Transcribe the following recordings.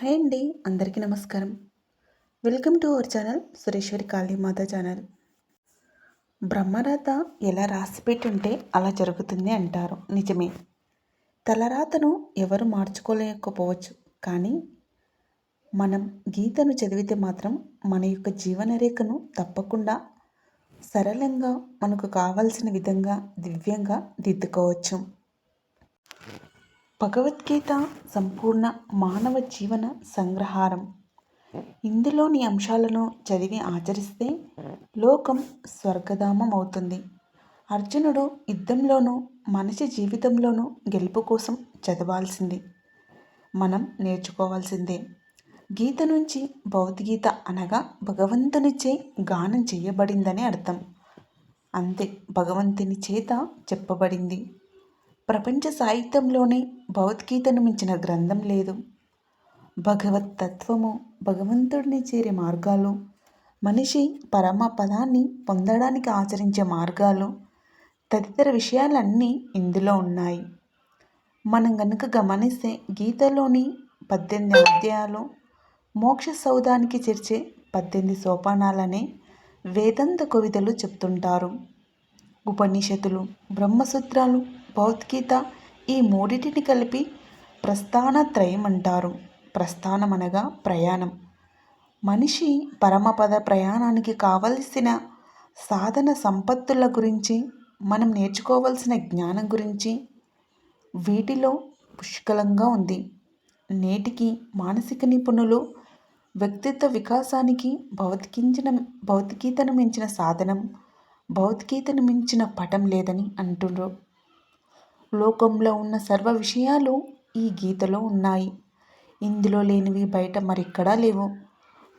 Hi అండి అందరికీ నమస్కారం. Welcome to our channel Sureshwari Kalimata channel. బ్రహ్మరాత ఎలా రాసిపెట్టుంటే అలా జరుగుతుంది అంటారు. నిజమే. తలరాతను ఎవరు మార్చుకోలేకపోవచ్చు. కానీ మనం గీతను చదివితే మాత్రం మన యొక్క జీవనరేఖను తప్పకుండా సరళంగా మనకు కావలసిన విధంగా దివ్యంగా దిద్దుకోవచ్చు. భగవద్గీత సంపూర్ణ మానవ జీవన సంగ్రహారం. ఇందులోని అంశాలను చదివి ఆచరిస్తే లోకం స్వర్గధామం అవుతుంది అర్జునుడు యుద్ధంలోనూ మనిషి జీవితంలోనూ గెలుపు కోసం చదవాల్సింది. మనం నేర్చుకోవాల్సిందే. గీత నుంచి భౌతిగీత అనగా భగవంతునిచే గానం చేయబడిందని అర్థం. అంతే భగవంతుని చేత చెప్పబడింది. ప్రపంచ సాహిత్యంలోనే భగవద్గీతను మించిన గ్రంథం లేదు. భగవత్ తత్వము భగవంతుడిని చేరే మార్గాలు మనిషి పరమ పదాన్ని పొందడానికి ఆచరించే మార్గాలు తదితర విషయాలన్నీ ఇందులో ఉన్నాయి. మనం గనుక గమనిస్తే గీతలోని పద్దెనిమిది అధ్యాయాలు మోక్ష సౌధానికి చేర్చే పద్దెనిమిది సోపానాలనే వేదాంత కవితలు చెప్తుంటారు. ఉపనిషత్తులు బ్రహ్మసూత్రాలు భగవద్గీత ఈ మూడింటిని కలిపి ప్రస్థానత్రయం అంటారు ప్రస్థానం అనగా ప్రయాణం. మనిషి పరమపద ప్రయాణానికి కావలసిన సాధన సంపత్తుల గురించి మనం నేర్చుకోవాల్సిన జ్ఞానం గురించి వీటిలో పుష్కలంగా ఉంది. నేటికి మానసిక నిపుణులు వ్యక్తిత్వ వికాసానికి భౌతికించిన భౌతికీతను మించిన సాధనం భౌతికీతను మించిన పటం లేదని అంటున్నారు లోకంలో ఉన్న సర్వ విషయాలు ఈ గీతలో ఉన్నాయి. ఇందులో లేనివి బయట మరెక్కడా లేవు.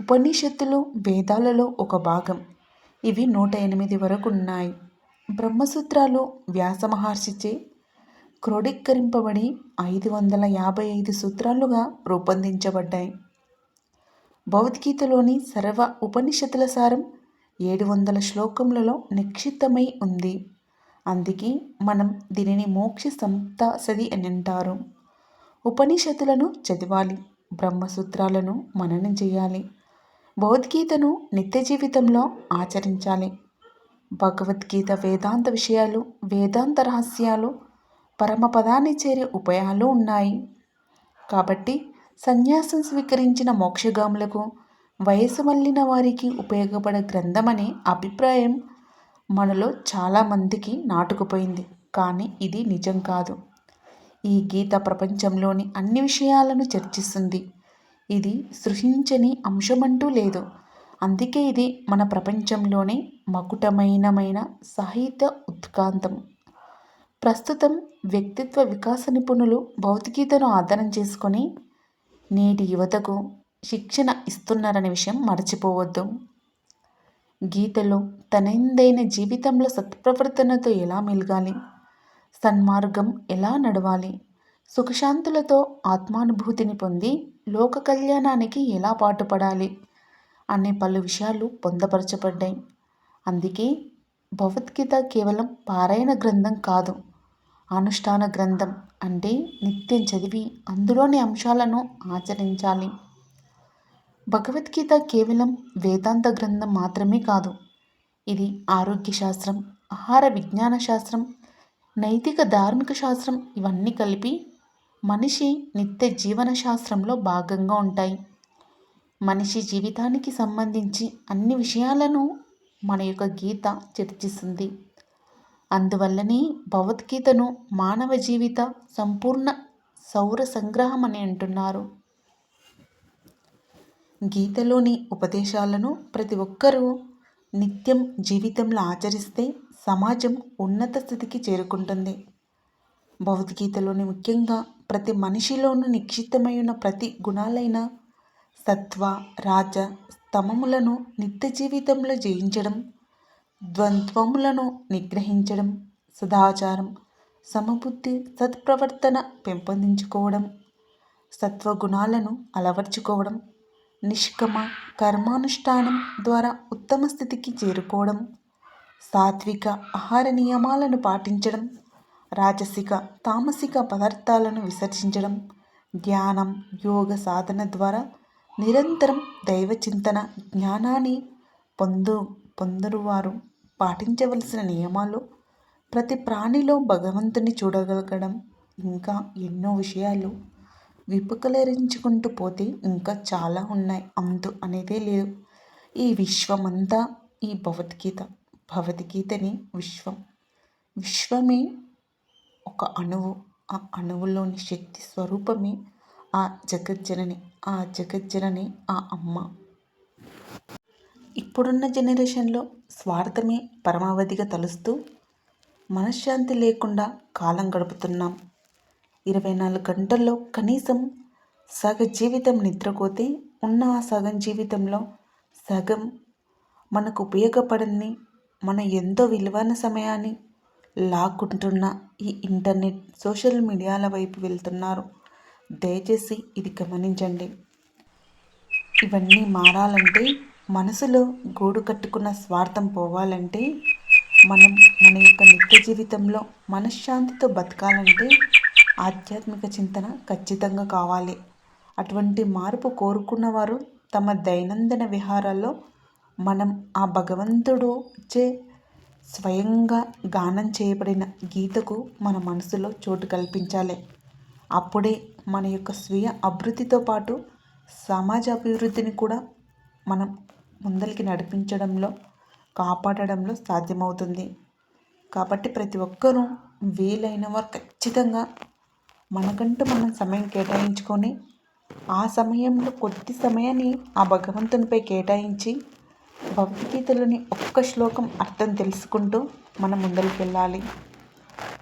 ఉపనిషత్తులు వేదాలలో ఒక భాగం. ఇవి నూట ఎనిమిది వరకు ఉన్నాయి. బ్రహ్మసూత్రాలు వ్యాస మహర్షిచే క్రోడీకరింపబడి ఐదు వందల యాభై ఐదు సూత్రాలుగా రూపొందించబడ్డాయి. భగవద్గీతలోని సర్వ ఉపనిషత్తుల సారం ఏడు వందల శ్లోకములలో నిక్షిప్తమై ఉంది. అందుకే మనం దీనిని మోక్ష సంతాసది అని అంటారు. ఉపనిషత్తులను చదవాలి బ్రహ్మసూత్రాలను మననం చేయాలి భగవద్గీతను నిత్య జీవితంలో ఆచరించాలి. భగవద్గీత వేదాంత విషయాలు వేదాంత రహస్యాలు పరమపదాన్ని చేరే ఉపాయాలు ఉన్నాయి. కాబట్టి సన్యాసం స్వీకరించిన మోక్షగాములకు వయసు మళ్ళిన వారికి ఉపయోగపడే గ్రంథమనే అభిప్రాయం మనలో చాలామందికి నాటుకుపోయింది. కానీ ఇది నిజం కాదు. ఈ గీత ప్రపంచంలోని అన్ని విషయాలను చర్చిస్తుంది. ఇది సృష్టించని అంశమంటూ లేదు. అందుకే ఇది మన ప్రపంచంలోనే మకుటమైనమైన సాహిత్య ఉత్కాంతం. ప్రస్తుతం వ్యక్తిత్వ వికాస నిపుణులు భౌతికీతను ఆధారం చేసుకొని నేటి యువతకు శిక్షణ ఇస్తున్నారనే విషయం మర్చిపోవద్దు. గీతలో తనదైన జీవితంలో సత్ప్రవర్తనతో ఎలా మెలగాలి? సన్మార్గం ఎలా నడవాలి? సుఖశాంతులతో ఆత్మానుభూతిని పొంది లోక కళ్యాణానికి ఎలా పాటుపడాలి? అనే పలు విషయాలు పొందపరచబడ్డాయి. అందుకే భగవద్గీత కేవలం పారాయణ గ్రంథం కాదు అనుష్ఠాన గ్రంథం అంటే నిత్యం చదివి అందులోని అంశాలను ఆచరించాలి. భగవద్గీత కేవలం వేదాంత గ్రంథం మాత్రమే కాదు ఇది ఆరోగ్య శాస్త్రం ఆహార విజ్ఞాన శాస్త్రం నైతిక ధార్మిక శాస్త్రం ఇవన్నీ కలిపి మనిషి నిత్య జీవన శాస్త్రంలో భాగంగా ఉంటాయి. మనిషి జీవితానికి సంబంధించి అన్ని విషయాలను మన యొక్క గీత చర్చిస్తుంది. అందువల్లనే భగవద్గీతను మానవ జీవిత సంపూర్ణ సౌర సంగ్రహం అని అంటున్నారు. గీతలోని ఉపదేశాలను ప్రతి ఒక్కరూ నిత్యం జీవితంలో ఆచరిస్తే సమాజం ఉన్నత స్థితికి చేరుకుంటుంది. భగవద్గీతలోని ముఖ్యంగా ప్రతి మనిషిలోనూ నిక్షిప్తమై ఉన్న ప్రతి గుణాలైన సత్వ రాజ స్తమములను నిత్య జీవితంలో జయించడం ద్వంద్వములను నిగ్రహించడం సదాచారం సమబుద్ధి సత్ప్రవర్తన పెంపొందించుకోవడం సత్వగుణాలను అలవర్చుకోవడం నిష్కమ కర్మానుష్ఠానం ద్వారా ఉత్తమ స్థితికి చేరుకోవడం సాత్విక ఆహార నియమాలను పాటించడం రాజసిక తామసిక పదార్థాలను విసర్జించడం ధ్యానం యోగ సాధన ద్వారా నిరంతరం దైవ చింతన జ్ఞానాన్ని పొందు పొందరువారు పాటించవలసిన నియమాలు ప్రతి ప్రాణిలో భగవంతుని చూడగలగడం ఇంకా ఎన్నో విషయాలు విపుకలరించుకుంటూ పోతే ఇంకా చాలా ఉన్నాయి. అంతు అనేదే లేదు. ఈ విశ్వమంతా ఈ భగవద్గీత భగవద్గీతని విశ్వం. విశ్వమే ఒక అణువు. ఆ అణువులోని శక్తి స్వరూపమే ఆ జగజ్జనని. ఆ జగజ్జనని ఆ అమ్మ. ఇప్పుడున్న జనరేషన్లో స్వార్థమే పరమావధిగా తలుస్తూ మనశ్శాంతి లేకుండా కాలం గడుపుతున్నాం. ఇరవై నాలుగు గంటల్లో కనీసం సగ జీవితం నిద్రపోతే ఉన్న ఆ సగం జీవితంలో సగం మనకు ఉపయోగపడని మన ఎంతో విలువైన సమయాన్ని లాక్కుంటున్న ఈ ఇంటర్నెట్ సోషల్ మీడియాల వైపు వెళ్తున్నారు. దయచేసి ఇది గమనించండి. ఇవన్నీ మారాలంటే మనసులో గూడు కట్టుకున్న స్వార్థం పోవాలంటే మనం మన యొక్క నిత్య జీవితంలో మనశ్శాంతితో బతకాలంటే ఆధ్యాత్మిక చింతన ఖచ్చితంగా కావాలి. అటువంటి మార్పు కోరుకున్న వారు తమ దైనందిన విహారాల్లో మనం ఆ భగవంతుడు చే స్వయంగా గానం చేయబడిన గీతకు మన మనసులో చోటు కల్పించాలి. అప్పుడే మన యొక్క స్వీయ అభివృద్ధితో పాటు సమాజ అభివృద్ధిని కూడా మనం ముందరికి నడిపించడంలో కాపాడడంలో సాధ్యమవుతుంది. కాబట్టి ప్రతి ఒక్కరూ వీలైన వారు ఖచ్చితంగా మనకంటూ మనం సమయం కేటాయించుకొని ఆ సమయంలో కొద్ది సమయాన్ని ఆ భగవంతునిపై కేటాయించి భగవద్గీతలోని ఒక్క శ్లోకం అర్థం తెలుసుకుంటూ మనం ముందరికి వెళ్ళాలి.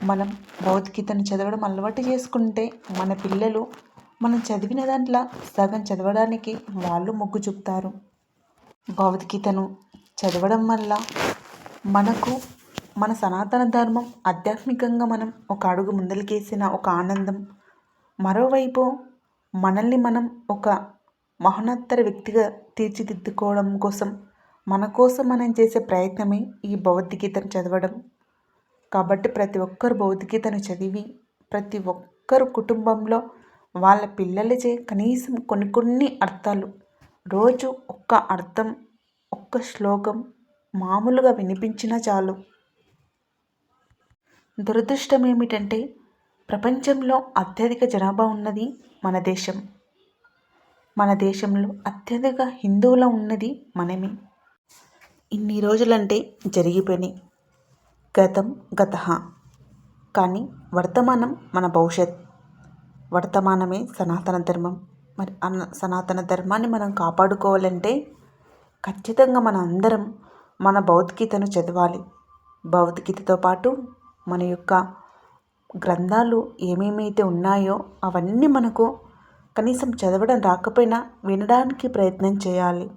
మనం భగవద్గీతను చదవడం అలవాటు చేసుకుంటే మన పిల్లలు మనం చదివిన దాంట్లో సగం చదవడానికి వాళ్ళు మొగ్గు చూపుతారు. భగవద్గీతను చదవడం వల్ల మనకు మన సనాతన ధర్మం ఆధ్యాత్మికంగా మనం ఒక అడుగు ముందలకేసిన ఒక ఆనందం. మరోవైపు మనల్ని మనం ఒక మహోన్నతర వ్యక్తిగా తీర్చిదిద్దుకోవడం కోసం మన కోసం మనం చేసే ప్రయత్నమే ఈ భగవద్గీతను చదవడం. కాబట్టి ప్రతి ఒక్కరు భగవద్గీతను చదివి ప్రతి ఒక్కరు కుటుంబంలో వాళ్ళ పిల్లలచే కనీసం కొన్ని కొన్ని అర్థాలు రోజు ఒక్క అర్థం ఒక్క శ్లోకం మామూలుగా వినిపించినా చాలు. దురదృష్టం ఏమిటంటే ప్రపంచంలో అత్యధిక జనాభా ఉన్నది మన దేశం. మన దేశంలో అత్యధిక హిందువుల ఉన్నది మనమే. ఇన్ని రోజులంటే జరిగిపోయినాయి. గతం గత కానీ వర్తమానం మన భవిష్యత్. వర్తమానమే సనాతన ధర్మం. మరి అన్న సనాతన ధర్మాన్ని మనం కాపాడుకోవాలంటే ఖచ్చితంగా మన అందరం మన భౌతికతను చదవాలి. భౌతికతతో పాటు మన యొక్క గ్రంథాలు ఏమేమైతే ఉన్నాయో అవన్నీ మనకు కనీసం చదవడం రాకపోయినా వినడానికి ప్రయత్నం చేయాలి.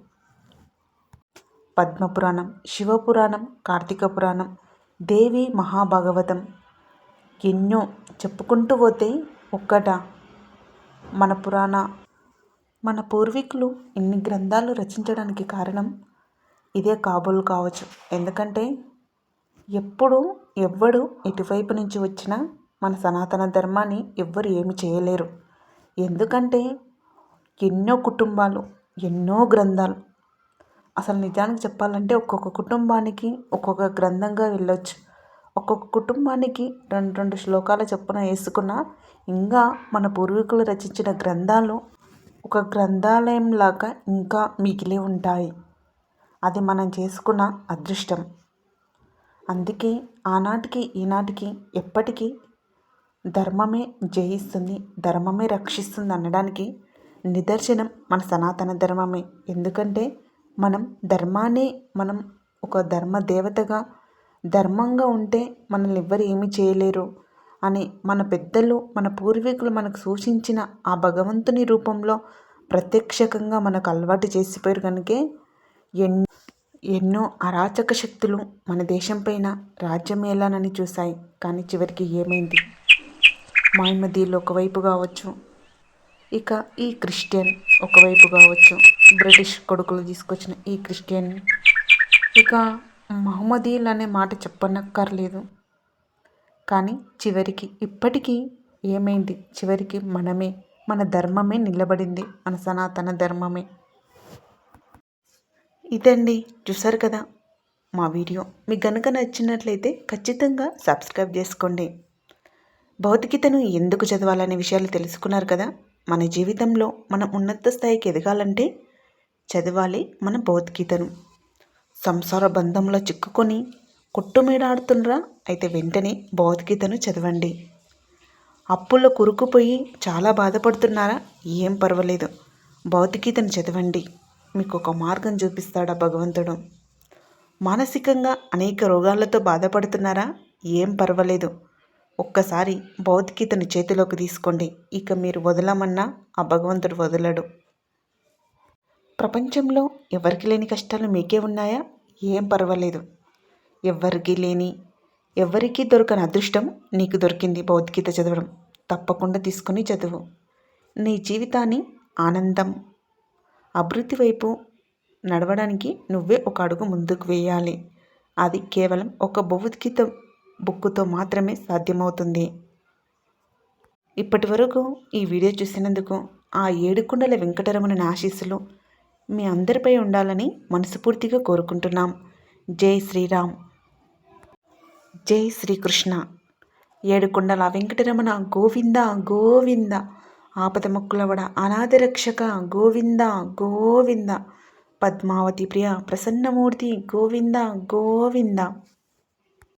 పద్మపురాణం శివపురాణం కార్తీక పురాణం దేవి మహాభాగవతం ఎన్నో చెప్పుకుంటూ పోతే ఒక్కట. మన పురాణ మన పూర్వీకులు ఇన్ని గ్రంథాలు రచించడానికి కారణం ఇదే కాబోలు కావచ్చు. ఎందుకంటే ఎప్పుడు ఎవ్వడు ఎటువైపు నుంచి వచ్చినా మన సనాతన ధర్మాన్ని ఎవ్వరు ఏమి చేయలేరు. ఎందుకంటే ఎన్నో కుటుంబాలు ఎన్నో గ్రంథాలు. అసలు నిజానికి చెప్పాలంటే ఒక్కొక్క కుటుంబానికి ఒక్కొక్క గ్రంథంగా వెళ్ళొచ్చు. ఒక్కొక్క కుటుంబానికి రెండు రెండు శ్లోకాల చొప్పున వేసుకున్న ఇంకా మన పూర్వీకులు రచించిన గ్రంథాలు ఒక గ్రంథాలయంలాగా ఇంకా మిగిలి ఉంటాయి. అది మనం చేసుకున్న అదృష్టం. అందుకే ఆనాటికి ఈనాటికి ఎప్పటికీ ధర్మమే జయిస్తుంది ధర్మమే రక్షిస్తుంది అనడానికి నిదర్శనం మన సనాతన ధర్మమే. ఎందుకంటే మనం ధర్మాన్ని మనం ఒక ధర్మ దేవతగా ధర్మంగా ఉంటే మనల్ని ఎవ్వరు ఏమి చేయలేరు అని మన పెద్దలు మన పూర్వీకులు మనకు సూచించిన ఆ భగవంతుని రూపంలో ప్రత్యక్షకంగా మనకు అలవాటు చేసిపోయారు కనుకే ఎన్ ఎన్నో అరాచక శక్తులు మన దేశం పైన రాజ్యమేళానని చూశాయి. కానీ చివరికి ఏమైంది? మాయమదీలు ఒకవైపు కావచ్చు. ఇక ఈ క్రిస్టియన్ ఒకవైపు కావచ్చు. బ్రిటిష్ కొడుకులు తీసుకొచ్చిన ఈ క్రిస్టియన్ ఇక మహమ్మదీలు అనే మాట చెప్పనక్కర్లేదు. కానీ చివరికి ఇప్పటికీ ఏమైంది? చివరికి మనమే మన ధర్మమే నిలబడింది. మన సనాతన ధర్మమే. ఇదండి. చూసారు కదా? మా వీడియో. మీకు గనుక నచ్చినట్లయితే ఖచ్చితంగా సబ్స్క్రైబ్ చేసుకోండి. భౌతికతను ఎందుకు చదవాలనే విషయాలు తెలుసుకున్నారు కదా? మన జీవితంలో మనం ఉన్నత స్థాయికి ఎదగాలంటే చదవాలి మన భౌతికతను. సంసార బంధంలో చిక్కుకొని కొట్టుమీడాడుతుండ్రా? అయితే వెంటనే భౌతికతను చదవండి. అప్పుల్లో కురుకుపోయి చాలా బాధపడుతున్నారా? ఏం పర్వాలేదు. భౌతికతను చదవండి. మీకు ఒక మార్గం చూపిస్తాడా భగవంతుడు? మానసికంగా అనేక రోగాలతో బాధపడుతున్నారా? ఏం పర్వాలేదు. ఒక్కసారి భౌతికతను చేతిలోకి తీసుకోండి. ఇక మీరు వదలమన్నా ఆ భగవంతుడు వదలడు. ప్రపంచంలో ఎవరికి లేని కష్టాలు మీకే ఉన్నాయా? ఏం పర్వాలేదు. ఎవ్వరికీ లేని ఎవరికీ దొరకని అదృష్టం నీకు దొరికింది భౌతికత చదవడం. తప్పకుండా తీసుకొని చదువు. నీ జీవితాన్ని ఆనందం అభివృద్ధి వైపు నడవడానికి నువ్వే ఒక అడుగు ముందుకు వేయాలి. అది కేవలం ఒక భౌతికత బుక్కుతో మాత్రమే సాధ్యమవుతుంది. ఇప్పటి వరకు ఈ వీడియో చూసినందుకు ఆ ఏడుకొండల వెంకటరమణ ఆశీస్సులు మీ అందరిపై ఉండాలని మనస్ఫూర్తిగా కోరుకుంటున్నాం. జై శ్రీరామ్. జై శ్రీకృష్ణ. ఏడుకొండల వెంకటరమణ గోవింద గోవింద. ఆపద మొక్కులవడ అనాథ రక్షక గోవింద గోవింద. పద్మావతి ప్రియ ప్రసన్నమూర్తి గోవింద గోవింద.